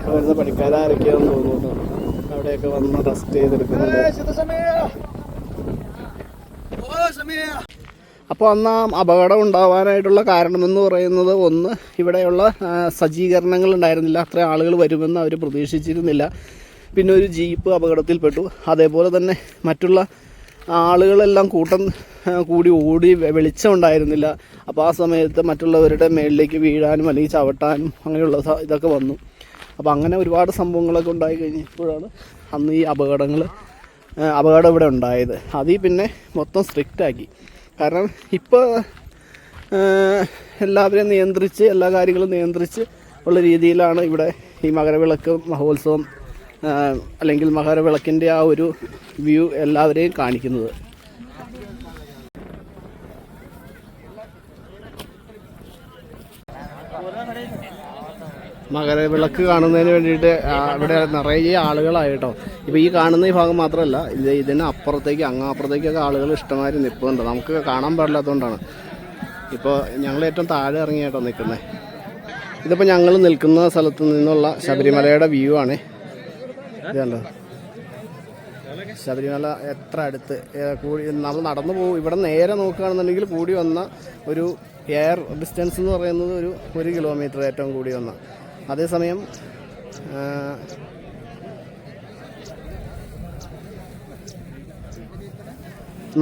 വരുന്ന പണിക്കാരൊക്കെയാണെന്ന് തോന്നുന്നു. അവിടെയൊക്കെ വന്ന് റെസ്റ്റ് ചെയ്തെടുക്കുന്നുണ്ട്. അപ്പോൾ അന്ന് ആ അപകടം ഉണ്ടാവാനായിട്ടുള്ള കാരണമെന്ന് പറയുന്നത് ഒന്ന് ഇവിടെയുള്ള സജ്ജീകരണങ്ങൾ ഉണ്ടായിരുന്നില്ല. അത്ര ആളുകൾ വരുമെന്ന് അവർ പ്രതീക്ഷിച്ചിരുന്നില്ല. പിന്നെ ഒരു ജീപ്പ് അപകടത്തിൽപ്പെട്ടു. അതേപോലെ തന്നെ മറ്റുള്ള ആളുകളെല്ലാം കൂട്ടം കൂടി ഓടി വെളിച്ചം ഉണ്ടായിരുന്നില്ല. അപ്പോൾ ആ സമയത്ത് മറ്റുള്ളവരുടെ മേളിലേക്ക് വീഴാനും അല്ലെങ്കിൽ ചവിട്ടാനും അങ്ങനെയുള്ള ഇതൊക്കെ വന്നു. അപ്പോൾ അങ്ങനെ ഒരുപാട് സംഭവങ്ങളൊക്കെ ഉണ്ടായി കഴിഞ്ഞപ്പോഴാണ് അന്ന് ഈ അപകടങ്ങൾ അപകടം ഇവിടെ ഉണ്ടായത്. അതിൽ പിന്നെ മൊത്തം സ്ട്രിക്റ്റ് ആക്കി കാരണം ഇപ്പോൾ എല്ലാവരെയും നിയന്ത്രിച്ച് എല്ലാ കാര്യങ്ങളും നിയന്ത്രിച്ച് ഉള്ള രീതിയിലാണ് ഇവിടെ ഈ മകരവിളക്ക് മഹോത്സവം അല്ലെങ്കിൽ മകരവിളക്കിന്റെ ആ ഒരു വ്യൂ എല്ലാവരെയും കാണിക്കുന്നത്. മകരവിളക്ക് കാണുന്നതിന് വേണ്ടിയിട്ട് ഇവിടെ നിറയെ ആളുകളായിട്ടോ ഇപ്പോൾ ഈ കാണുന്ന ഈ ഭാഗം മാത്രമല്ല ഇത് ഇതിന് അപ്പുറത്തേക്ക് അങ്ങാപ്പുറത്തേക്കൊക്കെ ആളുകൾ ഇഷ്ടമാതിരി നിൽപ്പുന്നുണ്ട് നമുക്ക് കാണാൻ പാടില്ലാത്തതുകൊണ്ടാണ്. ഇപ്പോൾ ഞങ്ങൾ ഏറ്റവും താഴെ ഇറങ്ങിയായിട്ടോ നിൽക്കുന്നത് ഇതിപ്പോൾ ഞങ്ങൾ നിൽക്കുന്ന സ്ഥലത്ത് നിന്നുള്ള ശബരിമലയുടെ വ്യൂ ആണ്. ഇത് ശബരിമല എത്ര അടുത്ത് കൂടി നമ്മൾ നടന്നു പോകും. ഇവിടെ നേരെ നോക്കുകയാണെന്നുണ്ടെങ്കിൽ കൂടി വന്ന ഒരു എയർ ഡിസ്റ്റൻസ് എന്ന് പറയുന്നത് ഒരു ഒരു കിലോമീറ്റർ ഏറ്റവും കൂടി വന്ന അതേസമയം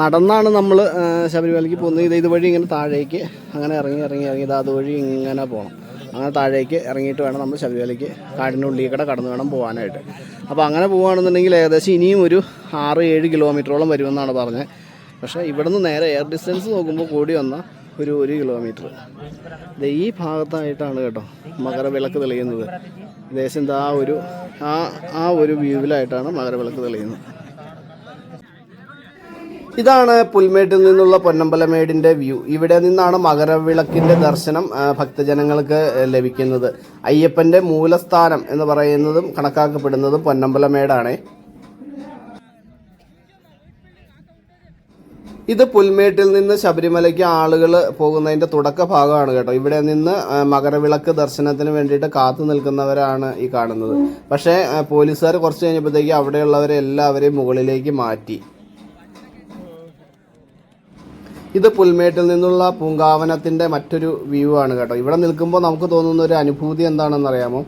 നടന്നാണ് നമ്മൾ ശബരിമലയ്ക്ക് പോകുന്നത്. ഇത് ഇതുവഴി ഇങ്ങനെ താഴേക്ക് അങ്ങനെ ഇറങ്ങി ഇറങ്ങി ഇറങ്ങി. ഇത് അതുവഴി ഇങ്ങനെ പോകണം അങ്ങനെ താഴേക്ക് ഇറങ്ങിയിട്ട് വേണം നമ്മൾ ശബരിമലയ്ക്ക് കാടിനുള്ളിൽ കൂടെ കടന്നു വേണം പോകാനായിട്ട് അപ്പോൾ അങ്ങനെ പോവുകയാണെന്നുണ്ടെങ്കിൽ ഏകദേശം ഇനിയും ഒരു ആറ് ഏഴ് കിലോമീറ്ററോളം വരുമെന്നാണ് പറഞ്ഞത്. പക്ഷേ ഇവിടെ നിന്ന് നേരെ എയർ ഡിസ്റ്റൻസ് നോക്കുമ്പോൾ കൂടി വന്ന ഒരു ഒരു കിലോമീറ്റർ ഇത് ഈ ഭാഗത്തായിട്ടാണ് കേട്ടോ മകരവിളക്ക് തെളിയുന്നത്. ഏകദേശം എന്താ ഒരു ആ ആ ഒരു വ്യൂവിലായിട്ടാണ് മകരവിളക്ക് തെളിയുന്നത്. ഇതാണ് പുൽമേട്ടിൽ നിന്നുള്ള പൊന്നമ്പലമേടിന്റെ വ്യൂ. ഇവിടെ നിന്നാണ് മകരവിളക്കിന്റെ ദർശനം ഭക്തജനങ്ങൾക്ക് ലഭിക്കുന്നത്. അയ്യപ്പന്റെ മൂലസ്ഥാനം എന്ന് പറയുന്നതും കണക്കാക്കപ്പെടുന്നതും പൊന്നമ്പലമേടാണ്. ഇത് പുൽമേട്ടിൽ നിന്ന് ശബരിമലയ്ക്ക് ആളുകൾ പോകുന്നതിന്റെ തുടക്ക ഭാഗമാണ് കേട്ടോ. ഇവിടെ നിന്ന് മകരവിളക്ക് ദർശനത്തിന് വേണ്ടിയിട്ട് കാത്തു നിൽക്കുന്നവരാണ് ഈ കാണുന്നത്. പക്ഷേ പോലീസുകാർ കുറച്ച് കഴിഞ്ഞപ്പോഴത്തേക്ക് അവിടെയുള്ളവരെ എല്ലാവരെയും മുകളിലേക്ക് മാറ്റി. ഇത് പുൽമേട്ടിൽ നിന്നുള്ള പൂങ്കാവനത്തിന്റെ മറ്റൊരു വ്യൂ ആണ് കേട്ടോ. ഇവിടെ നിൽക്കുമ്പോൾ നമുക്ക് തോന്നുന്ന ഒരു അനുഭൂതി എന്താണെന്ന് അറിയാമോ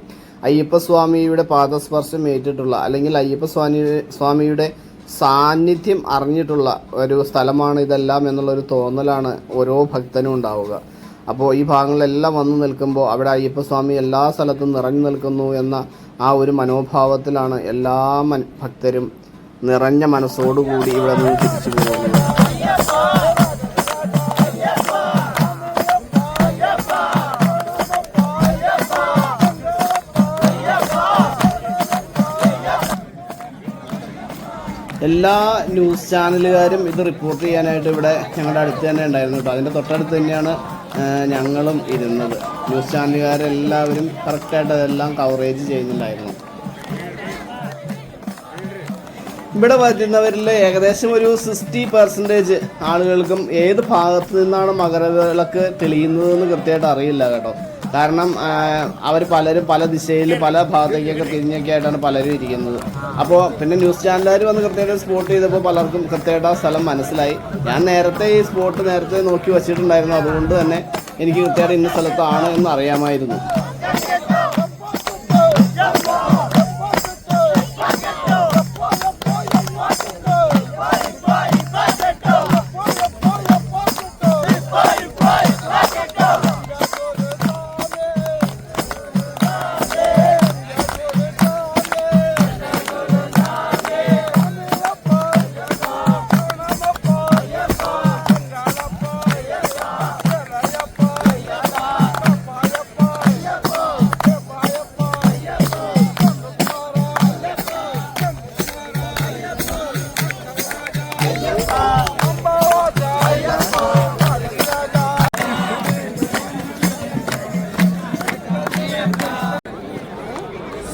അയ്യപ്പസ്വാമിയുടെ പാദസ്പർശം ഏറ്റിട്ടുള്ള അല്ലെങ്കിൽ അയ്യപ്പസ്വാമി സ്വാമിയുടെ സാന്നിധ്യം അറിഞ്ഞിട്ടുള്ള ഒരു സ്ഥലമാണ് ഇതെല്ലാം എന്നുള്ളൊരു തോന്നലാണ് ഓരോ ഭക്തനും ഉണ്ടാവുക. അപ്പോൾ ഈ ഭാഗങ്ങളിലെല്ലാം വന്നു നിൽക്കുമ്പോൾ അവിടെ അയ്യപ്പസ്വാമി എല്ലാ സ്ഥലത്തും നിറഞ്ഞു നിൽക്കുന്നു എന്ന ആ ഒരു മനോഭാവത്തിലാണ് എല്ലാ ഭക്തരും നിറഞ്ഞ മനസ്സോടുകൂടി ഇവിടെ നിന്ന് തിരിച്ചു പോകുന്നത്. എല്ലാ ന്യൂസ് ചാനലുകാരും ഇത് റിപ്പോർട്ട് ചെയ്യാനായിട്ട് ഇവിടെ ഞങ്ങളുടെ അടുത്ത് തന്നെ ഉണ്ടായിരുന്നു കേട്ടോ അതിന്റെ തൊട്ടടുത്ത് തന്നെയാണ് ഞങ്ങളും ഇരുന്നത്. ന്യൂസ് ചാനലുകാരെല്ലാവരും കറക്റ്റായിട്ട് അതെല്ലാം കവറേജ് ചെയ്യുന്നുണ്ടായിരുന്നു. ഇവിടെ വരുന്നവരിൽ ഏകദേശം ഒരു സിക്സ്റ്റി പെർസെന്റേജ് ആളുകൾക്കും ഏത് ഭാഗത്തു നിന്നാണ് മകരവിളക്ക് തെളിയുന്നതെന്ന് കൃത്യമായിട്ട് അറിയില്ല കേട്ടോ. കാരണം അവർ പലരും പല ദിശയിൽ പല ഭാഗത്തേക്കൊക്കെ തിരിഞ്ഞൊക്കെ ആയിട്ടാണ് പലരും ഇരിക്കുന്നത്. അപ്പോൾ പിന്നെ ന്യൂസ് ചാനലുകാർ വന്ന് കൃത്യമായിട്ട് സ്പോട്ട് ചെയ്തപ്പോൾ പലർക്കും കൃത്യമായിട്ട് ആ സ്ഥലം മനസ്സിലായി. ഞാൻ നേരത്തെ ഈ സ്പോട്ട് നേരത്തെ നോക്കി വച്ചിട്ടുണ്ടായിരുന്നു. അതുകൊണ്ട് തന്നെ എനിക്ക് കൃത്യമായിട്ട് ഇന്ന സ്ഥലത്താണ് എന്ന് അറിയാമായിരുന്നു.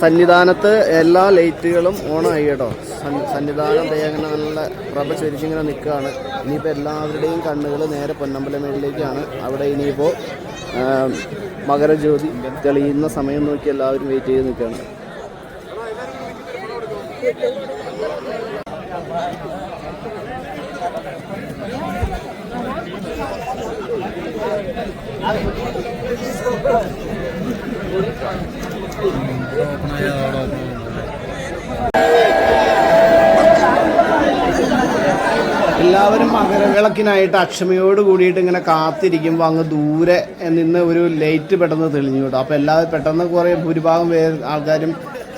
സന്നിധാനത്ത് എല്ലാ ലൈറ്റുകളും ഓണായി കേട്ടോ. സന്നിധാനം ദേ അങ്ങനെ നല്ല പ്രഭ ചൊരിച്ചിങ്ങനെ നിൽക്കുകയാണ് ഇനിയിപ്പോൾ എല്ലാവരുടെയും കണ്ണുകൾ നേരെ പൊന്നമ്പലമേളിലേക്കാണ് അവിടെ ഇനിയിപ്പോൾ മകരജ്യോതി തെളിയുന്ന സമയം നോക്കി എല്ലാവരും വെയിറ്റ് ചെയ്ത് നിൽക്കുകയാണ് എല്ലാവരും മകരവിളക്കിനായിട്ട് അക്ഷമയോട് കൂടിയിട്ട് ഇങ്ങനെ കാത്തിരിക്കുമ്പോൾ അങ്ങ് ദൂരെ നിന്ന് ഒരു ലൈറ്റ് പെട്ടെന്ന് തെളിഞ്ഞു കേട്ടോ. അപ്പോൾ എല്ലാവരും പെട്ടെന്ന് കുറേ ഭൂരിഭാഗം പേര് ആൾക്കാരും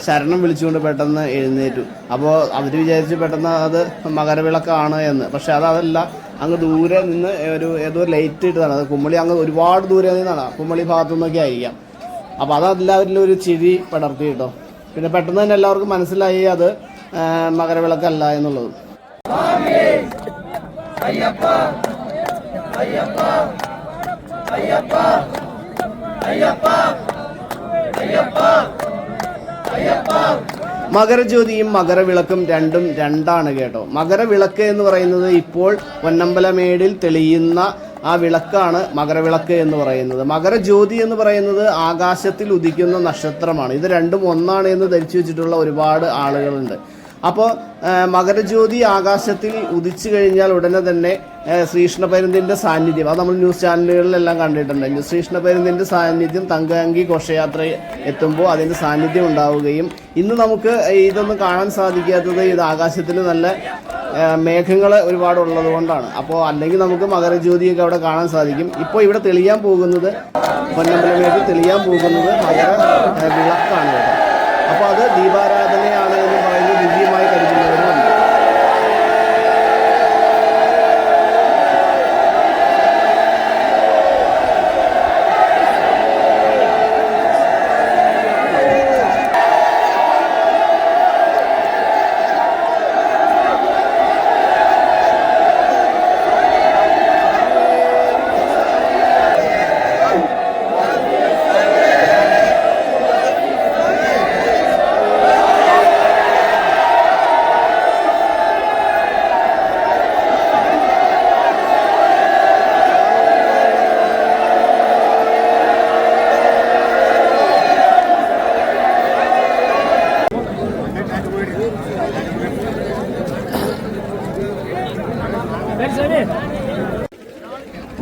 ശരണം വിളിച്ചുകൊണ്ട് പെട്ടെന്ന് എഴുന്നേറ്റു. അപ്പോൾ അവർ വിചാരിച്ച് പെട്ടെന്ന് അത് മകരവിളക്കാണ് എന്ന്. പക്ഷേ അത് അതല്ല. അങ്ങ് ദൂരെ നിന്ന് ഒരു ഏതോ ലൈറ്റ് ഇട്ടതാണ്. അത് കുമ്മളി അങ്ങ് ഒരുപാട് ദൂരെ നിന്നാണ്. കുമ്മളി ഭാഗത്തു നിന്നൊക്കെ ആയിരിക്കാം. അപ്പോൾ അത് എല്ലാവരിലും ഒരു ചിരി പടർത്തി കേട്ടോ. പിന്നെ പെട്ടെന്ന് തന്നെ എല്ലാവർക്കും മനസ്സിലായി അത് മകരവിളക്കല്ല എന്നുള്ളത്. മകരജ്യോതിയും മകരവിളക്കും രണ്ടും രണ്ടാണ് കേട്ടോ. മകരവിളക്ക് എന്ന് പറയുന്നത് ഇപ്പോൾ പൊന്നമ്പലമേടിൽ തെളിയുന്ന ആ വിളക്കാണ് മകരവിളക്ക് എന്ന് പറയുന്നത്. മകരജ്യോതി എന്ന് പറയുന്നത് ആകാശത്തിൽ ഉദിക്കുന്ന നക്ഷത്രമാണ്. ഇത് രണ്ടും ഒന്നാണ് എന്ന് ധരിച്ചു വെച്ചിട്ടുള്ള ഒരുപാട് ആളുകളുണ്ട്. അപ്പോൾ മകരജ്യോതി ആകാശത്തിൽ ഉദിച്ചു കഴിഞ്ഞാൽ ഉടനെ തന്നെ ശ്രീകൃഷ്ണപരുന്തിന്റെ സാന്നിധ്യം. അത് നമ്മൾ ന്യൂസ് ചാനലുകളിലെല്ലാം കണ്ടിട്ടുണ്ട്. ശ്രീകൃഷ്ണപരുന്തിന്റെ സാന്നിധ്യം തങ്കഅങ്കി ഘോഷയാത്ര എത്തുമ്പോൾ അതിന്റെ സാന്നിധ്യം ഉണ്ടാവുകയും ഇന്ന് നമുക്ക് ഇതൊന്നും കാണാൻ സാധിക്കാത്തത് ഇത് ആകാശത്തിൽ നല്ല മേഘങ്ങൾ ഒരുപാട് ഉള്ളത് കൊണ്ടാണ്. അപ്പോൾ അല്ലെങ്കിൽ നമുക്ക് മകരജ്യോതിയൊക്കെ അവിടെ കാണാൻ സാധിക്കും. ഇപ്പോൾ ഇവിടെ തെളിയാൻ പോകുന്നത് പൊന്നമ്പലമേക്ക് തെളിയാൻ പോകുന്നത് മകര വിളക്കാണ് കേട്ടോ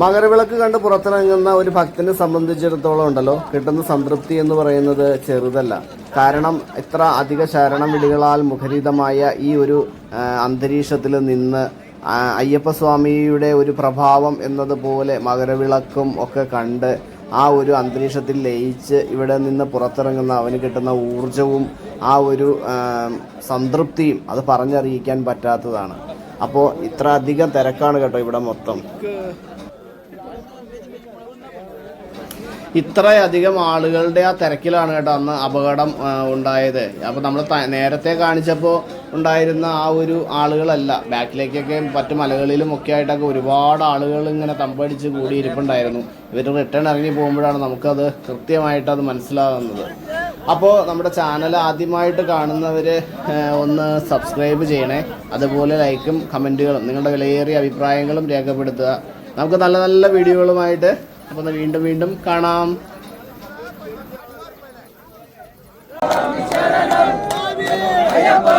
മകരവിളക്ക് കണ്ട് പുറത്തിറങ്ങുന്ന ഒരു ഭക്തനെ സംബന്ധിച്ചിടത്തോളം ഉണ്ടല്ലോ. കിട്ടുന്ന സംതൃപ്തി എന്ന് പറയുന്നത് ചെറുതല്ല. കാരണം ഇത്ര അധിക ശരണം വിളികളാൽ മുഖരിതമായ ഈ ഒരു അന്തരീക്ഷത്തിൽ നിന്ന് അയ്യപ്പസ്വാമിയുടെ ഒരു പ്രഭാവം എന്നതുപോലെ മകരവിളക്കും ഒക്കെ കണ്ട് ആ ഒരു അന്തരീക്ഷത്തിൽ ലയിച്ച് ഇവിടെ നിന്ന് പുറത്തിറങ്ങുന്ന അവന് കിട്ടുന്ന ഊർജവും ആ ഒരു സംതൃപ്തിയും അത് പറഞ്ഞറിയിക്കാൻ പറ്റാത്തതാണ്. അപ്പോൾ ഇത്ര അധികം തിരക്കാണ് കേട്ടോ ഇവിടെ മൊത്തം. ഇത്രയധികം ആളുകളുടെ ആ തിരക്കിലാണ് കേട്ടോ അന്ന് അപകടം ഉണ്ടായത്. അപ്പോൾ നമ്മൾ നേരത്തെ കാണിച്ചപ്പോൾ ഉണ്ടായിരുന്ന ആ ഒരു ആളുകളല്ല. ബാക്കിലേക്കൊക്കെ മറ്റു മലകളിലും ഒക്കെ ആയിട്ടൊക്കെ ഒരുപാട് ആളുകൾ ഇങ്ങനെ തമ്പടിച്ച് കൂടിയിരിപ്പുണ്ടായിരുന്നു. ഇവർ റിട്ടേൺ ഇറങ്ങി പോകുമ്പോഴാണ് നമുക്കത് കൃത്യമായിട്ട് അത് മനസ്സിലാകുന്നത്. അപ്പോൾ നമ്മുടെ ചാനൽ ആദ്യമായിട്ട് കാണുന്നവർ ഒന്ന് സബ്സ്ക്രൈബ് ചെയ്യണേ. അതുപോലെ ലൈക്കും കമന്റുകളും നിങ്ങളുടെ വിലയേറിയ അഭിപ്രായങ്ങളും രേഖപ്പെടുത്തുക. നമുക്ക് നല്ല നല്ല വീഡിയോകളുമായിട്ട് അപ്പോൾ വീണ്ടും വീണ്ടും കാണാം. അയ്യപ്പ.